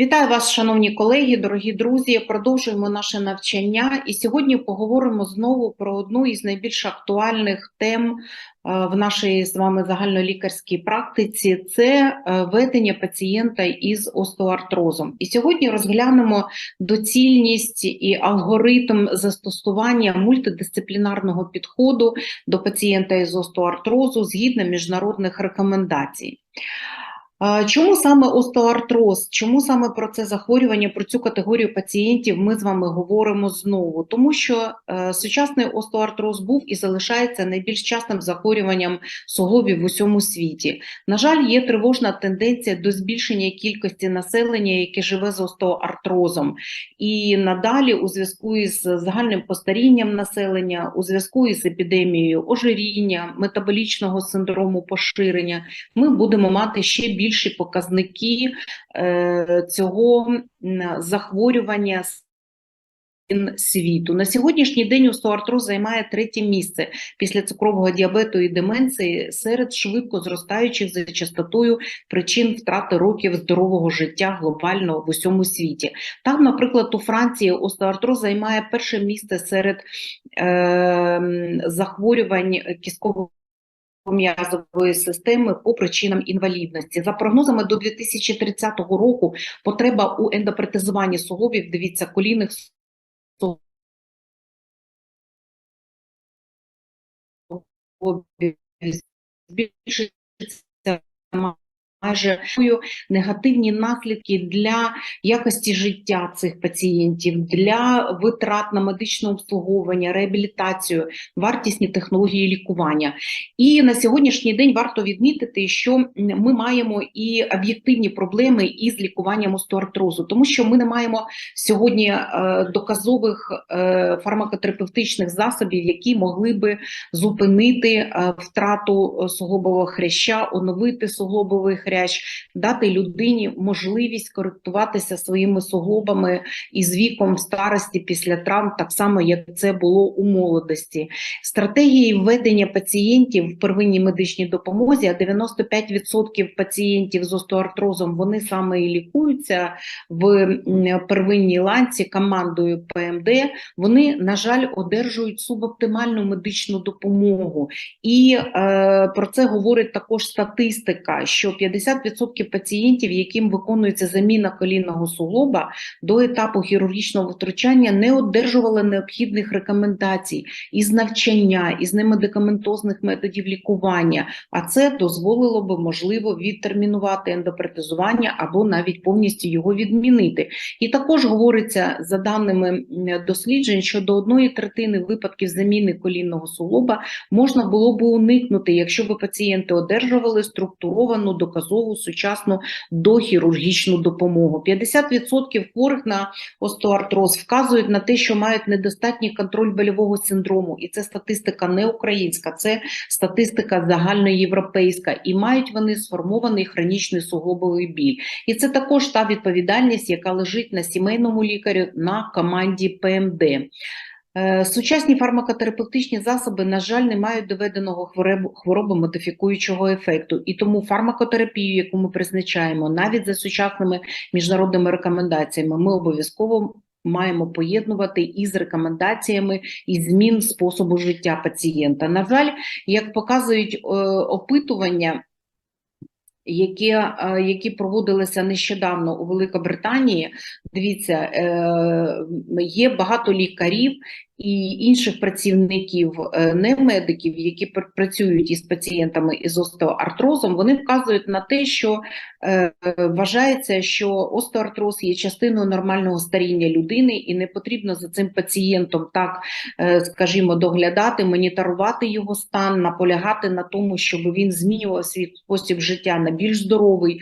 Вітаю вас, шановні колеги, дорогі друзі. Продовжуємо наше навчання, і сьогодні поговоримо знову про одну із найбільш актуальних тем е, в нашій з вами загальнолікарській практиці. Це е, ведення пацієнта із остеоартрозом. І сьогодні розглянемо доцільність і алгоритм застосування мультидисциплінарного підходу до пацієнта із остеоартрозу згідно міжнародних рекомендацій. Чому саме остеоартроз? Чому саме про це захворювання, про цю категорію пацієнтів ми з вами говоримо знову? Тому що е, сучасний остеоартроз був і залишається найбільш частим захворюванням суглобів в усьому світі. На жаль, є тривожна тенденція до збільшення кількості населення, яке живе з остеоартрозом. І надалі, у зв'язку із загальним постарінням населення, у зв'язку із епідемією ожиріння, метаболічного синдрому поширення, ми будемо мати ще більші показники е, цього захворювання світу. На сьогоднішній день остеоартроз займає третє місце після цукрового діабету і деменції серед швидко зростаючих за частотою причин втрати років здорового життя глобально в усьому світі. Так, наприклад, у Франції остеоартроз займає перше місце серед е, захворювань кісткового м'язової системи по причинам інвалідності. За прогнозами до 2030 року потреба у ендопротезуванні суглобів, дивіться, колінних суглобів збільшиться майже негативні наслідки для якості життя цих пацієнтів, для витрат на медичне обслуговування, реабілітацію, вартісні технології лікування. І на сьогоднішній день варто відмітити, що ми маємо і об'єктивні проблеми із лікуванням остеоартрозу, тому що ми не маємо сьогодні е, доказових е, фармакотерапевтичних засобів, які могли би зупинити е, втрату суглобового хряща, оновити суглобовий хрящ, дати людині можливість коректуватися своїми суглобами із віком старості після травм, так само як це було у молодості. Стратегії введення пацієнтів в первинній медичній допомозі, а 95% пацієнтів з остеоартрозом вони саме і лікуються в первинній ланці командою ПМД. Вони, на жаль, одержують субоптимальну медичну допомогу. І е, про це говорить також статистика, що 50% пацієнтів, яким виконується заміна колінного суглоба, до етапу хірургічного втручання не одержували необхідних рекомендацій із навчання, із немедикаментозних методів лікування. А це дозволило би можливо відтермінувати ендопротезування або навіть повністю його відмінити. І також говориться за даними досліджень, що до одної третини випадків заміни колінного суглоба можна було би уникнути, якщо б пацієнти одержували структуровану доказову сучасну дохірургічну допомогу. 50% хворих на остеоартроз вказують на те, що мають недостатній контроль больового синдрому, і це статистика не українська, це статистика загальноєвропейська, і мають вони сформований хронічний суглобовий біль. І це також та відповідальність, яка лежить на сімейному лікарю на команді ПМД. Е, Сучасні фармакотерапевтичні засоби, на жаль, не мають доведеного хвороб- хворобомодифікуючого ефекту, і тому фармакотерапію, яку ми призначаємо, навіть за сучасними міжнародними рекомендаціями, ми обов'язково маємо поєднувати із рекомендаціями і змін способу життя пацієнта. На жаль, як показують е, опитування. Які, е, які проводилися нещодавно у Великобританії, дивіться, е, є багато лікарів і інших працівників, е, не медиків, які працюють із пацієнтами із остеоартрозом, вони вказують на те, що е, вважається, що остеоартроз є частиною нормального старіння людини, і не потрібно за цим пацієнтом так, скажімо, доглядати, моніторувати його стан, наполягати на тому, щоб він змінював свій спосіб життя на більш здоровий,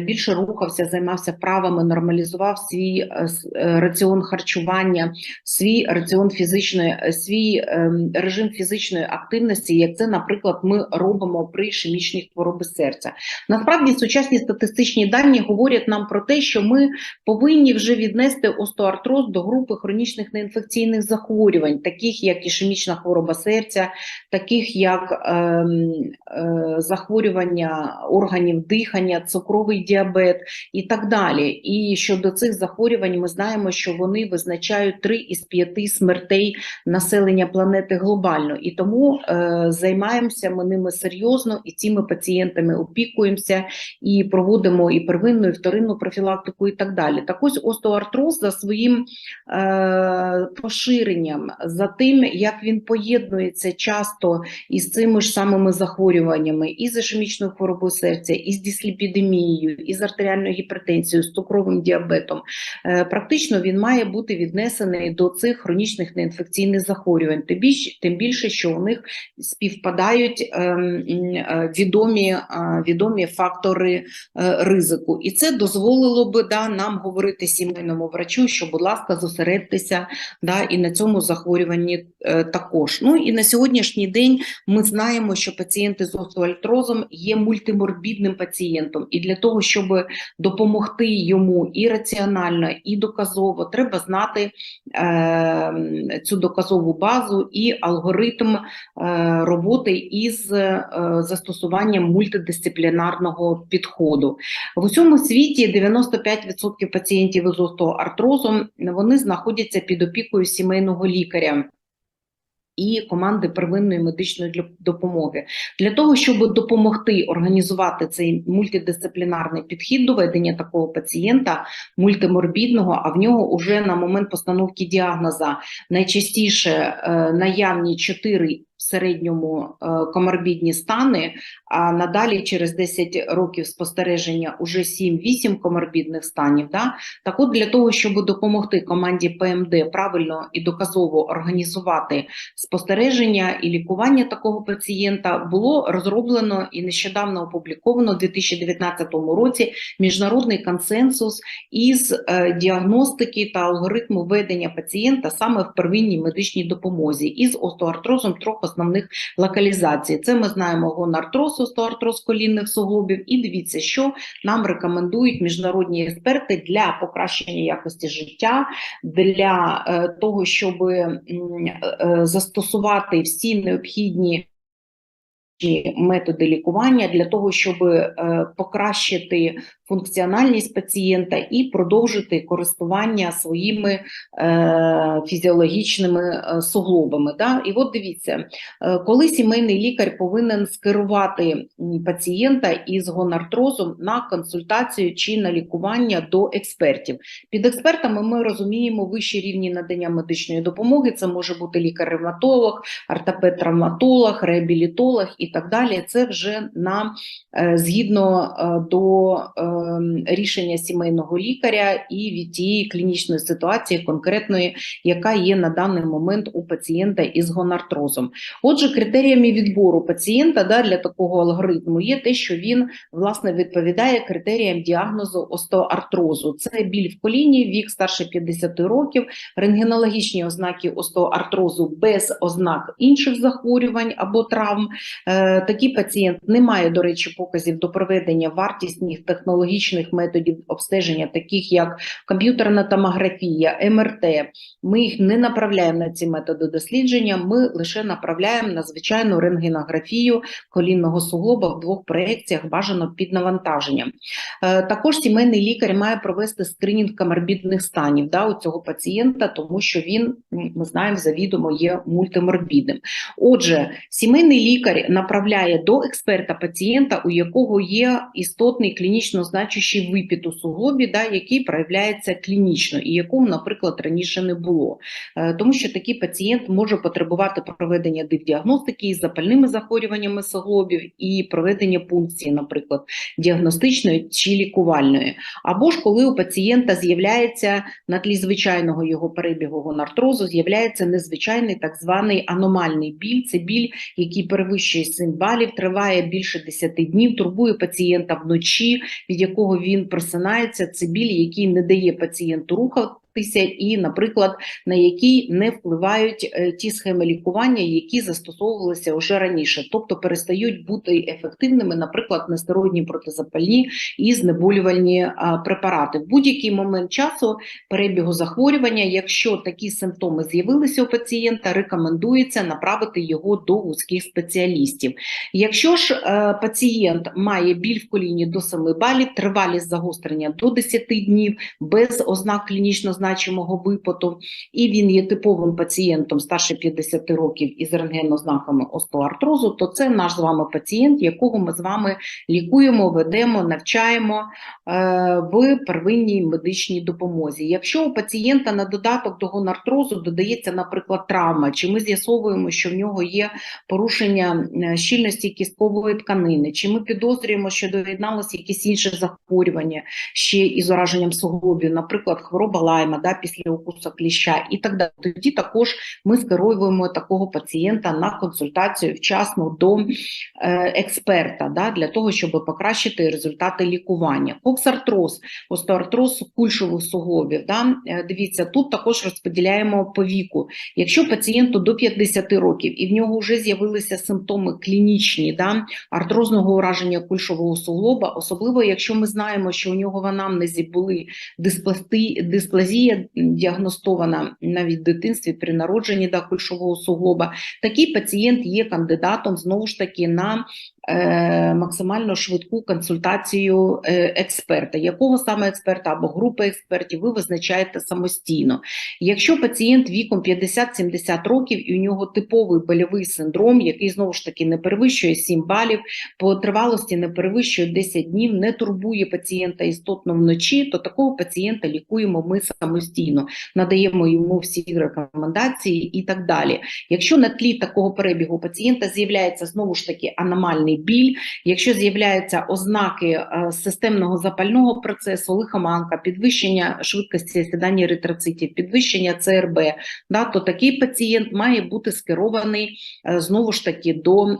більше рухався, займався вправами, нормалізував свій е, с- е, раціон харчування, свій раціон фізичної е, свій ем, режим фізичної активності, як це, наприклад, ми робимо при ішемічній хворобі серця. Насправді, сучасні статистичні дані говорять нам про те, що ми повинні вже віднести остеоартроз до групи хронічних неінфекційних захворювань, таких як ішемічна хвороба серця, таких як ем, е, захворювання органів дихання, цукровий діабет і так далі. І щодо цих захворювань, ми знаємо, що вони визначають 3 із 5 смертей населення планети глобально, і тому е, займаємося ми ними серйозно і цими пацієнтами опікуємося і проводимо і первинну, і вторинну профілактику, і так далі. Так ось остеоартроз за своїм е, поширенням, за тим, як він поєднується часто із цими ж самими захворюваннями, і з ішемічною хворобою серця, і з дисліпідемією, і з артеріальною гіпертензією, з цукровим діабетом. Е, практично він має бути віднесений до цих хронічних неінфекційних захворювань. Тим більше, що у них співпадають ем, е, відомі, е, відомі фактори ризику. І це дозволило би да, нам говорити сімейному врачу, що, будь ласка, зосередьтеся да, і на цьому захворюванні також. Ну і на сьогоднішній день ми знаємо, що пацієнти з остеоартрозом є мультиморбідним пацієнтом, і для того, щоб допомогти йому і раціонально, і доказово, треба знати е, цю доказову базу і алгоритм е, роботи із е, застосуванням мультидисциплінарного підходу. В усьому світі 95% пацієнтів із остеоартрозом вони знаходяться під опікою сімейного лікаря. І команди первинної медичної допомоги. Для того, щоб допомогти організувати цей мультидисциплінарний підхід до ведення такого пацієнта мультиморбідного, а в нього вже на момент постановки діагноза найчастіше е, наявні 4 середньому е, коморбідні стани, а надалі через 10 років спостереження уже 7-8 коморбідних станів. Да? Так от для того, щоб допомогти команді ПМД правильно і доказово організувати спостереження і лікування такого пацієнта, було розроблено і нещодавно опубліковано у 2019 році міжнародний консенсус із е, діагностики та алгоритму ведення пацієнта саме в первинній медичній допомозі із остеоартрозом трьох основних локалізацій. Це ми знаємо гонартроз, остеоартроз колінних суглобів. І дивіться, що нам рекомендують міжнародні експерти для покращення якості життя, для е, того, щоб е, е, застосувати всі необхідні методи лікування для того, щоб покращити функціональність пацієнта і продовжити користування своїми е, фізіологічними е, суглобами. Да? І от дивіться, е, коли сімейний лікар повинен скерувати пацієнта із гонартрозом на консультацію чи на лікування до експертів. Під експертами ми розуміємо вищі рівні надання медичної допомоги. Це може бути лікар-ревматолог, ортопед-травматолог, реабілітолог і так далі. Це вже на е, згідно до рішення сімейного лікаря і від тієї клінічної ситуації конкретної, яка є на даний момент у пацієнта із гонартрозом. Отже, критеріями відбору пацієнта да, для такого алгоритму є те, що він власне відповідає критеріям діагнозу остеоартрозу. Це біль в коліні, вік старше 50 років, рентгенологічні ознаки остеоартрозу без ознак інших захворювань або травм. Е, Такий пацієнт не має, до речі, показів до проведення вартісних технологічних методів обстеження, таких як комп'ютерна томографія, МРТ. Ми їх не направляємо на ці методи дослідження, ми лише направляємо на звичайну рентгенографію колінного суглоба в двох проекціях, бажано під навантаженням. Е, Також сімейний лікар має провести скринінг коморбідних станів да, у цього пацієнта, тому що він, ми знаємо, завідомо є мультиморбідним. Отже, сімейний лікар направляє до експерта пацієнта, у якого є істотний клінічно значущий випід у суглобі, да, який проявляється клінічно і якого, наприклад, раніше не було. Е, Тому що такий пацієнт може потребувати проведення діагностики із запальними захворюваннями суглобів і проведення пункції, наприклад, діагностичної чи лікувальної. Або ж коли у пацієнта з'являється на тлі звичайного його перебігу гонартрозу, з'являється незвичайний так званий аномальний біль. Це біль, який перевищує 7 балів, триває більше 10 днів, турбує пацієнта вночі, від якого він просинається. Це біль, який не дає пацієнту руха- і, наприклад, на які не впливають е, ті схеми лікування, які застосовувалися вже раніше, тобто перестають бути ефективними, наприклад, нестероїдні протизапальні і знеболювальні препарати. В будь-який момент часу перебігу захворювання, якщо такі симптоми з'явилися у пацієнта, рекомендується направити його до вузьких спеціалістів. Якщо ж е, пацієнт має біль в коліні до 7 балів, тривалість загострення до 10 днів, без ознак клінічно значимого випоту, і він є типовим пацієнтом старше 50 років із рентгенознаками остеоартрозу, то це наш з вами пацієнт, якого ми з вами лікуємо, ведемо, навчаємо е, в первинній медичній допомозі. Якщо у пацієнта на додаток до гонартрозу додається, наприклад, травма, чи ми з'ясовуємо, що в нього є порушення е, щільності кісткової тканини, чи ми підозрюємо, що доєдналося якісь інші захворювання ще із ураженням суглобів, наприклад, хвороба лайма да, після укуса кліща і так далі. Тоді також ми скеруємо такого пацієнта на консультацію вчасно до е, експерта да, для того, щоб покращити результати лікування. Коксартроз, остеоартроз кульшових суглобів. Да, е, дивіться, тут також розподіляємо по віку. Якщо пацієнту до 50 років і в нього вже з'явилися симптоми клінічні да, артрозного ураження кульшового суглоба, особливо якщо ми знаємо, що у нього в анамнезі були диспласти, дисплазія діагностована навіть в дитинстві при народженні да, кульшового суглоба, такий пацієнт є кандидатом знову ж таки на максимально швидку консультацію е, експерта. Якого саме експерта або групи експертів ви визначаєте самостійно. Якщо пацієнт віком 50-70 років і у нього типовий больовий синдром, який знову ж таки не перевищує 7 балів, по тривалості не перевищує 10 днів, не турбує пацієнта істотно вночі, то такого пацієнта лікуємо ми самостійно, надаємо йому всі рекомендації і так далі. Якщо на тлі такого перебігу пацієнта з'являється знову ж таки аномальний біль, якщо з'являються ознаки е, системного запального процесу, лихоманка, підвищення швидкості сідання еритроцитів, підвищення ЦРБ, да, то такий пацієнт має бути скерований е, знову ж таки до,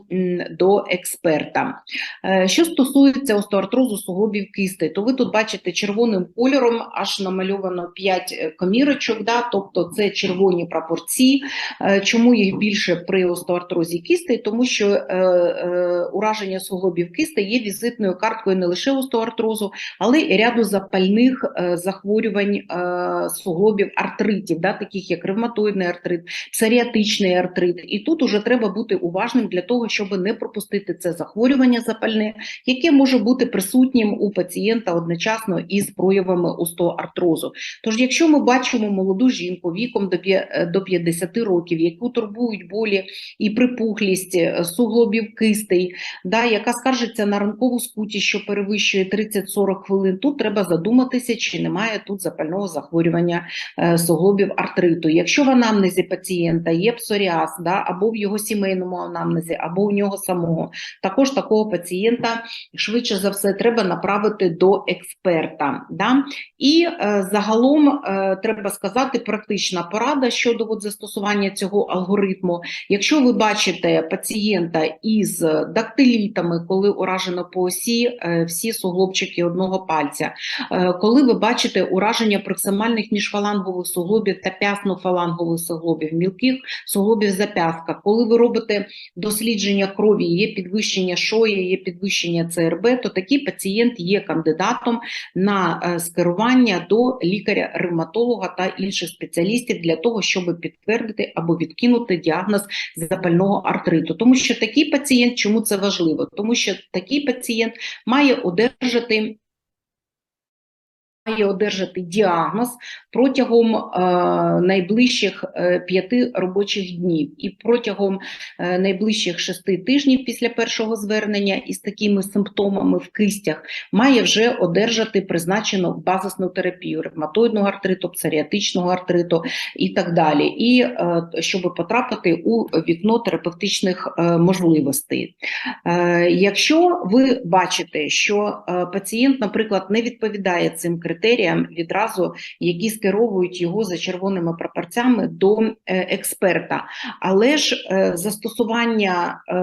до експерта. Е, Що стосується остеоартрозу суглобів кистей, то ви тут бачите червоним кольором аж намальовано 5 комірочок, да, тобто це червоні прапорці. Е, Чому їх більше при остеоартрозі кистей? Тому що е, е, ураження суглобів кистей є візитною карткою не лише остеоартрозу, але й ряду запальних е, захворювань е, суглобів артритів, да, таких як ревматоїдний артрит, псоріатичний артрит. І тут уже треба бути уважним для того, щоб не пропустити це захворювання запальне, яке може бути присутнім у пацієнта одночасно із проявами остеоартрозу. Тож, якщо ми бачимо молоду жінку віком до п'я- е, до 50 років, яку турбують болі і припухлість суглобів кистей, да, яка скаржиться на ранкову скутість, що перевищує 30-40 хвилин, тут треба задуматися, чи немає тут запального захворювання е, суглобів артриту. Якщо в анамнезі пацієнта є псоріаз, да, або в його сімейному анамнезі, або у нього самого, також такого пацієнта швидше за все треба направити до експерта. Да? І е, загалом е, треба сказати практична порада щодо от, застосування цього алгоритму. Якщо ви бачите пацієнта із дактилітами, коли уражено по осі е, всі суглобчики одного пальця, е, коли ви бачите ураження проксимальних міжфалангових суглобів та п'ясно-фалангових суглобів, мілких суглобів зап'ястка, коли ви робите дослідження крові, є підвищення шої, є підвищення ЦРБ, то такий пацієнт є кандидатом на е, скерування до лікаря-ревматолога та інших спеціалістів для того, щоб підтвердити або відкинути діагноз запального артриту. Тому що такий пацієнт, чому це важливо? Тому що такий пацієнт має одержати. Має одержати діагноз протягом е, найближчих е, п'яти робочих днів, і протягом е, найближчих шести тижнів після першого звернення із такими симптомами в кистях має вже одержати призначену базисну терапію ревматоїдного артриту, псоріатичного артриту і так далі, і е, щоб потрапити у вікно терапевтичних е, можливостей. Е, Якщо ви бачите, що е, пацієнт, наприклад, не відповідає цим критеріям, критеріям відразу, які скеровують його за червоними прапорцями до е, експерта. Але ж е, застосування е,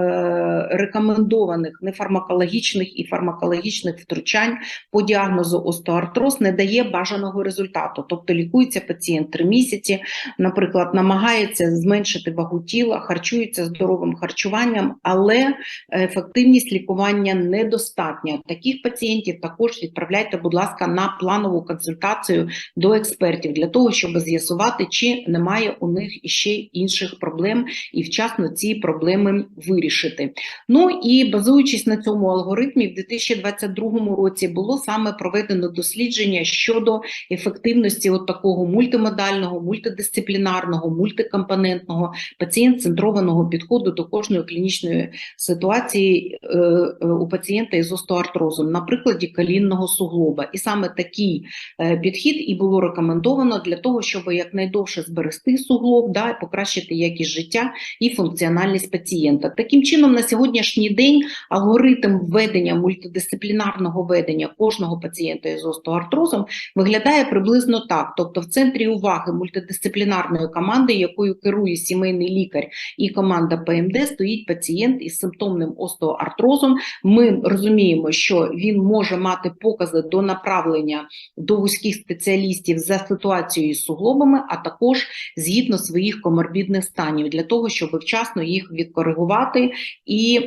рекомендованих нефармакологічних і фармакологічних втручань по діагнозу остеоартроз не дає бажаного результату. Тобто лікується пацієнт три місяці, наприклад, намагається зменшити вагу тіла, харчується здоровим харчуванням, але ефективність лікування недостатня. Таких пацієнтів також відправляйте, будь ласка, на планову консультацію до експертів для того, щоб з'ясувати, чи немає у них іще інших проблем і вчасно ці проблеми вирішити. Ну і базуючись на цьому алгоритмі, в 2022 році було саме проведено дослідження щодо ефективності от такого мультимодального, мультидисциплінарного, мультикомпонентного пацієнт-центрованого підходу до кожної клінічної ситуації е, е, у пацієнта із остеоартрозом на прикладі колінного суглоба. І саме такий е, підхід і було рекомендовано для того, щоб якнайдовше зберегти суглоб, да, і покращити якість життя і функціональність пацієнта. Таким чином, на сьогоднішній день алгоритм введення мультидисциплінарного ведення кожного пацієнта із остеоартрозом виглядає приблизно так: тобто, в центрі уваги мультидисциплінарної команди, якою керує сімейний лікар і команда ПМД, стоїть пацієнт із симптомним остеоартрозом. Ми розуміємо, що він може мати покази до направлення до вузьких спеціалістів за ситуацією з суглобами, а також згідно своїх коморбідних станів, для того, щоб вчасно їх відкоригувати і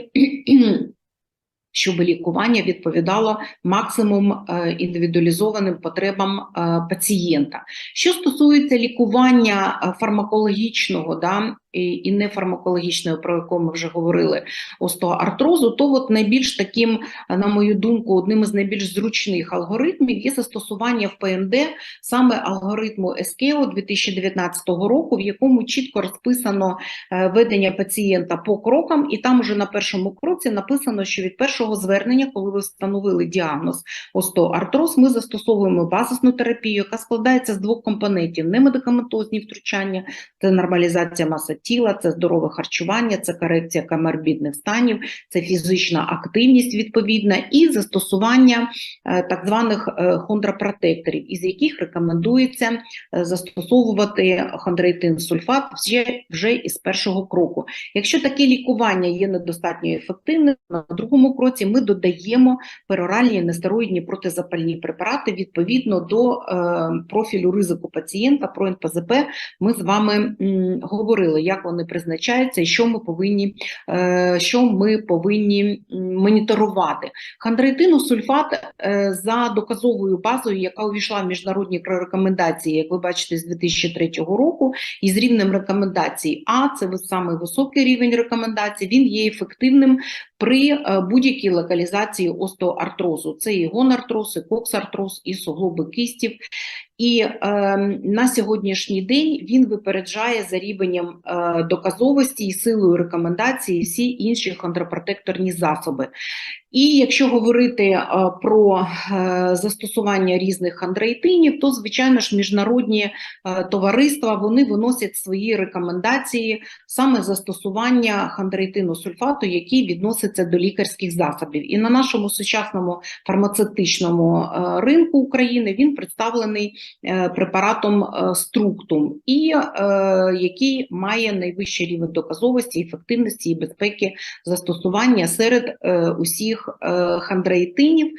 щоб лікування відповідало максимум е, індивідуалізованим потребам е, пацієнта. Що стосується лікування е, фармакологічного, да, і нефармакологічної, про яку ми вже говорили, остеоартрозу, то от найбільш таким, на мою думку, одним із найбільш зручних алгоритмів є застосування в ПМД саме алгоритму СКЕО 2019 року, в якому чітко розписано ведення пацієнта по крокам, і там уже на першому кроці написано, що від першого звернення, коли ви встановили діагноз остеоартроз, ми застосовуємо базисну терапію, яка складається з двох компонентів: немедикаментозні втручання, це нормалізація маси тіла, це здорове харчування, це корекція коморбідних станів, це фізична активність відповідна і застосування е, так званих е, хондропротекторів, із яких рекомендується е, застосовувати хондроїтин сульфат вже, вже із першого кроку. Якщо таке лікування є недостатньо ефективним, на другому кроці ми додаємо пероральні нестероїдні протизапальні препарати відповідно до профілю ризику пацієнта про НПЗП. Ми з вами говорили як вони призначаються, і що ми повинні е, що ми повинні моніторувати. Хандроїтину сульфат е, за доказовою базою, яка увійшла в міжнародні рекомендації, як ви бачите, з 2003 року, і з рівнем рекомендацій, а це саме високий рівень рекомендацій, він є ефективним при е, будь-якій локалізації остеоартрозу. Це і гонартроз, і коксартроз, і суглоби кистів. І е, на сьогоднішній день він випереджає за рівнем е, доказовості і силою рекомендації всі інші хондропротекторні засоби. І якщо говорити е, про е, застосування різних андреїтинів, то звичайно ж міжнародні е, товариства вони виносять свої рекомендації саме застосування хандреїтину сульфату, який відноситься до лікарських засобів. І на нашому сучасному фармацевтичному ринку України він представлений препаратом структум, і який має найвищий рівень доказовості, ефективності і безпеки застосування серед усіх цих е, хандроїтинів,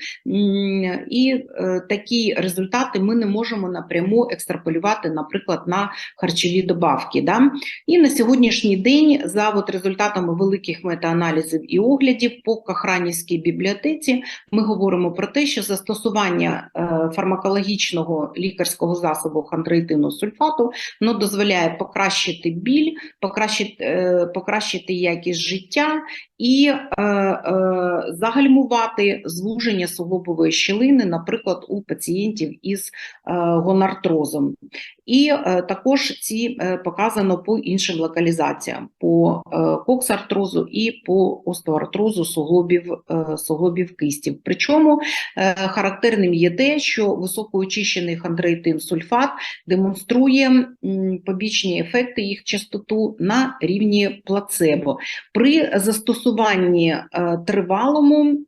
і е, такі результати ми не можемо напряму екстраполювати, наприклад, на харчові добавки. Да? І на сьогоднішній день, за от результатами великих метааналізів і оглядів по Кахранівській бібліотеці, ми говоримо про те, що застосування е, фармакологічного лікарського засобу хандроїтину сульфату ну, дозволяє покращити біль, покращити, покращити якість життя і е, е, загальмувати звуження суглобової щілини, наприклад, у пацієнтів із е, гонартрозом. І е, також ці е, показано по іншим локалізаціям: по е, коксартрозу і по остеоартрозу суглобів, е, суглобів кистів. Причому е, характерним є те, що високоочищений хондроїтин сульфат демонструє м, побічні ефекти їх частоту на рівні плацебо. При застосуванні е, тривалому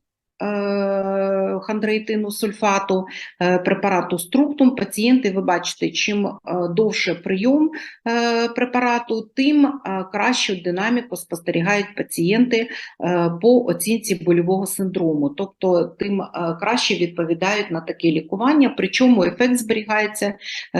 е, хондроїтину сульфату, е, препарату структум. Пацієнти, ви бачите, чим е, довше прийом препарату, тим кращу динаміку спостерігають пацієнти по оцінці больового синдрому, тобто тим краще відповідають на таке лікування, причому ефект зберігається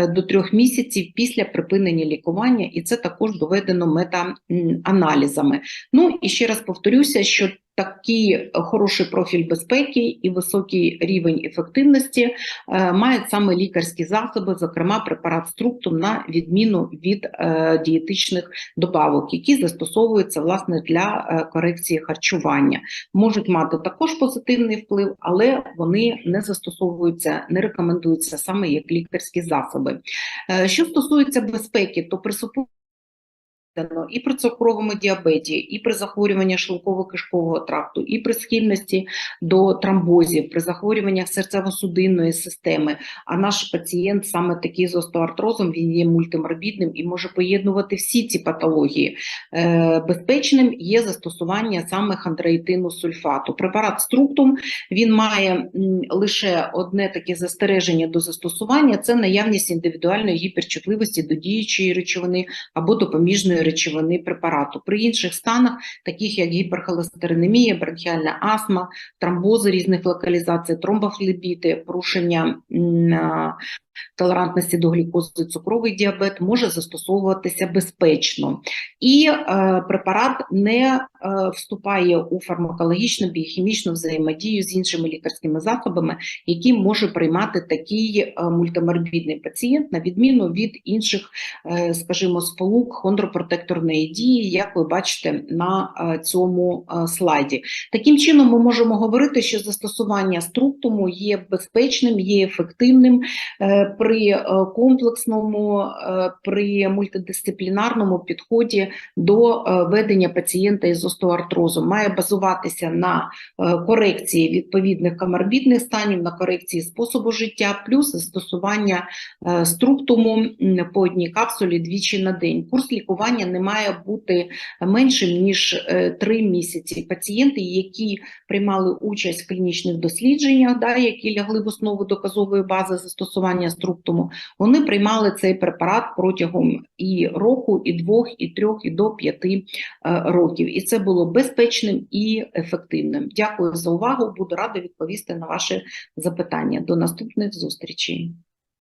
до трьох місяців після припинення лікування, і це також доведено мета-аналізами. Ну і ще раз повторюся, що такий хороший профіль безпеки і високий рівень ефективності е, мають саме лікарські засоби, зокрема препарат структум, на відміну від е, дієтичних добавок, які застосовуються власне для е, корекції харчування. Можуть мати також позитивний вплив, але вони не застосовуються, не рекомендуються саме як лікарські засоби. Що стосується безпеки, то при супутній і при цукровому діабеті, і при захворюванні шлунково-кишкового тракту, і при схильності до тромбозів, при захворюваннях серцево-судинної системи. А наш пацієнт саме такий з остеоартрозом, він є мультиморбідним і може поєднувати всі ці патології. Е, Безпечним є застосування саме хондроїтину сульфату. Препарат структум він має лише одне таке застереження до застосування: це наявність індивідуальної гіперчутливості до діючої речовини або допоміжної речовини препарату. При інших станах, таких як гіперхолестеринемія, бронхіальна астма, тромбози різних локалізацій, тромбофлебіти, порушення толерантності до глюкози, цукровий діабет може застосовуватися безпечно. І е, препарат не е, вступає у фармакологічну біохімічну взаємодію з іншими лікарськими засобами, які може приймати такий е, мультиморбідний пацієнт, на відміну від інших, е, скажімо, сполук хондропротекторної дії, як ви бачите на е, цьому е, слайді. Таким чином, ми можемо говорити, що застосування структуму є безпечним, є ефективним е, при е, комплексному, е, при мультидисциплінарному підході до е, ведення пацієнта із остеоартрозом. Має базуватися на корекції відповідних коморбідних станів, на корекції способу життя, плюс застосування структуму по одній капсулі двічі на день. Курс лікування не має бути меншим ніж 3 місяці. Пацієнти, які приймали участь в клінічних дослідженнях, які лягли в основу доказової бази застосування структуму, вони приймали цей препарат протягом і року, і двох, і трьох, і до п'яти е, років. І це було безпечним і ефективним. Дякую за увагу. Буду рада відповісти на ваші запитання. До наступних зустрічей.